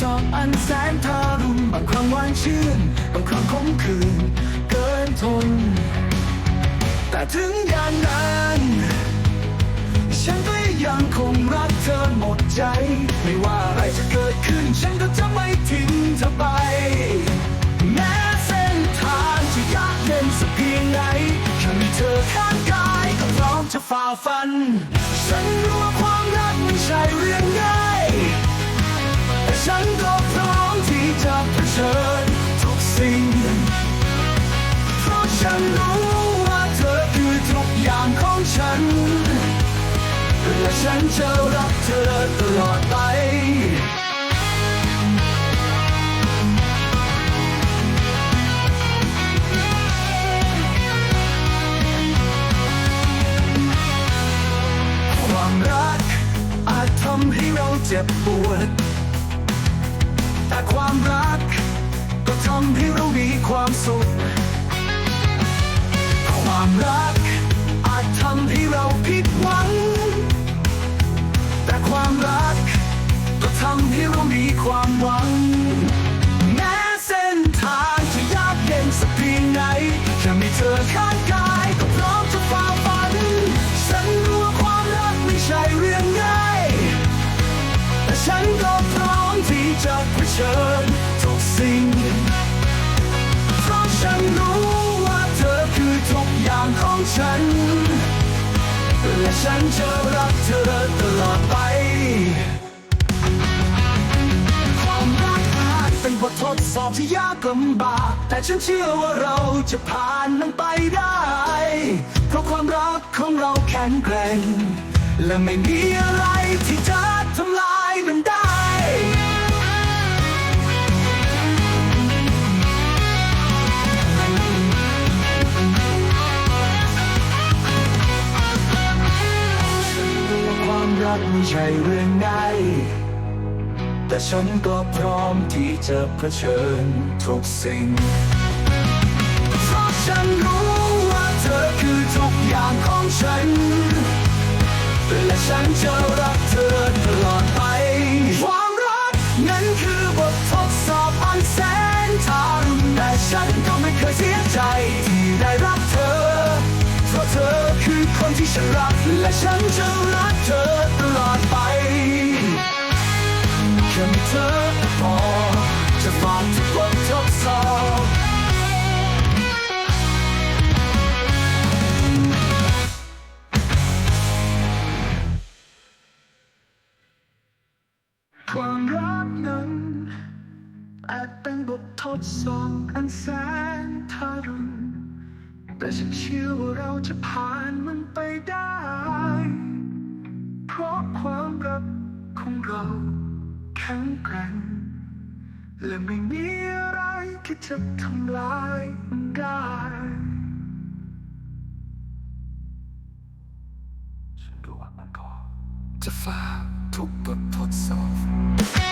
สอบอันแสนทารุณบางครั้งหวานชื่น บางครั้งขมขื่นเกินทน แต่ถึงอย่างนั้น ฉันก็ยังคงรักเธอหมดใจ ไม่ว่าอะไรจะเกิดขึ้น ฉันก็จะไม่ทิ้งเธอไป แม้เส้นทางจะยากเย็นสักเพียงไหนแค่มีเธอข้างกายก็พร้อมจะฝ่าฟัน ฉันรู้ว่าความรักไม่ใช่เรื่องง่าย ฉันก็พร้อมที่จะเผชิญทุกสิ่ง เพราะฉันรู้ว่าเธอคือทุกอย่างของฉัน และฉันจะรักเธอตลอดไปความรักอาจทำให้เราเจ็บปวด ความรัก ก็ทำให้เรามีความสุข ความรัก เผชิญทุกสิ่ง เพราะฉันรู้ว่าเธอคือทุกอย่างของฉัน และฉันจะรักเธอตลอดไป ความรักอาจเป็นบททดสอบที่ยากลำบาก แต่ฉันเชื่อว่าเราจะผ่านมันไปได้ เพราะความรักของเราแข็งแกร่งและไม่มีอะไรที่จะทำลายมันได้ามรักไม่ใช่เรื่องง่ายแต่ฉันก็พร้อมที่จะเผชิญทุกสิ่ง เพราะฉันรู้ว่าเธอคือทุกอย่างของฉัน และฉันจะรักเธอตลอดไป ความรักนั้นคือบททดสอบอันแสนทารุณแต่ฉันก็ไม่เคยเสียใจที่ได้รักเธอ เพราะเธอ คือคนที่ฉันรัก และฉันจะรักเธอตลอดไปแค่มีเธอพอจะฝ่าทุกบททดสอบความรักนั้นอาจเป็นบททดสอบอันแสนทารุณ แต่ฉันเชื่อว่าเราจะผ่านมันไปได้ เพราะความรักของเราแข็งแกร่งและไม่มีอะไรที่จะทำลายมันได้ฉันรู้ว่ามันก็จะฝ่าทุกบททดสอบ